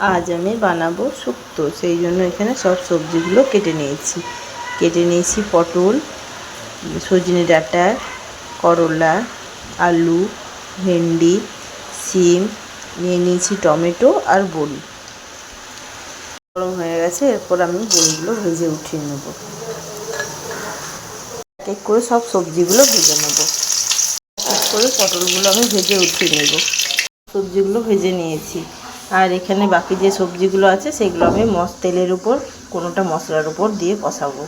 আজ আমি বানাবো শুক্তো। সেই জন্য এখানে সব সবজিগুলো কেটে নিয়েছি। কেটে নিয়েছি পটল, সজনে ডাঁটা, করলা, আলু, ভেন্ডি সিম নিয়ে নিয়েছি টমেটো আর বড়ি। গরম হয়ে গেছে, এরপর আমি বড়িগুলো ভেজে উঠিয়ে নেব। এক এক করে সব সবজিগুলো ভেজে নেব। এক করে পটলগুলো আমি ভেজে উঠিয়ে নেব। সবজিগুলো ভেজে নিয়েছি। আর এখানে বাকি যে সবজিগুলো আছে, সেগুলো আমি মস তেলের উপর, কোনোটা মশলার উপর দিয়ে কষাবো।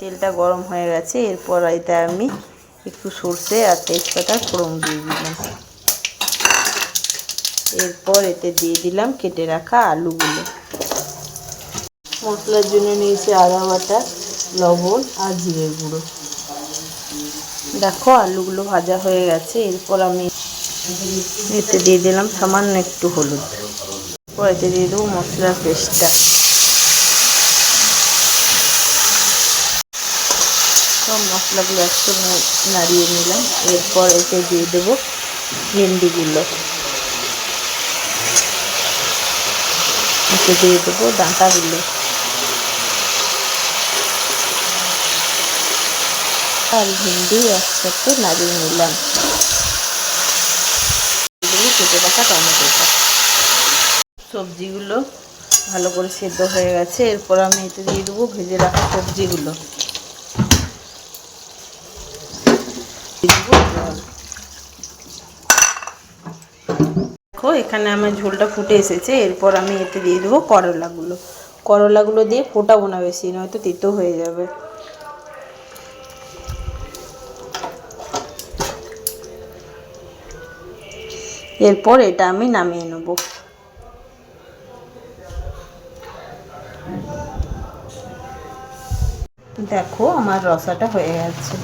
তেলটা গরম হয়ে গেছে, এরপর এতে আমি একটু সর্ষে আর তেজপাতার ফোড়ন দিয়ে দিলাম। এরপর এতে দিয়ে দিলাম কেটে রাখা আলুগুলো। মশলার জন্য নিয়েছি আদা বাটা, লবণ আর জিরে গুঁড়ো। দেখো আলুগুলো ভাজা হয়ে গেছে, এরপর আমি এতে দিয়ে দিলাম সামান্য একটু হলুদ। এতে দিয়ে দেবো মশলার পেস্টটা। সব মশলাগুলো একটু নাড়িয়ে নিলাম। এরপর এতে দিয়ে দেবো ভেন্ডিগুলো। এতে দিয়ে দেবো ডাঁটাগুলো। আর ভেন্ডি একসাথে নাড়িয়ে নিলাম। কেটে রাখা টমেটোটা সবজিগুলো ভালো করে সেদ্ধ হয়ে গেছে। এরপর আমি এতে দিয়ে দেবো ভেজে রাখা সবজিগুলো। দেখো, এখানে আমার ঝোলটা ফুটে এসেছে। এরপর আমি এতে দিয়ে দেবো করলাগুলো। করলাগুলো দিয়ে ফোটাবো না বেশি, নয়তো তিতো হয়ে যাবে। এরপর এটা আমি নামিয়ে নেব। দেখো আমার রসাটা হয়ে গেছে।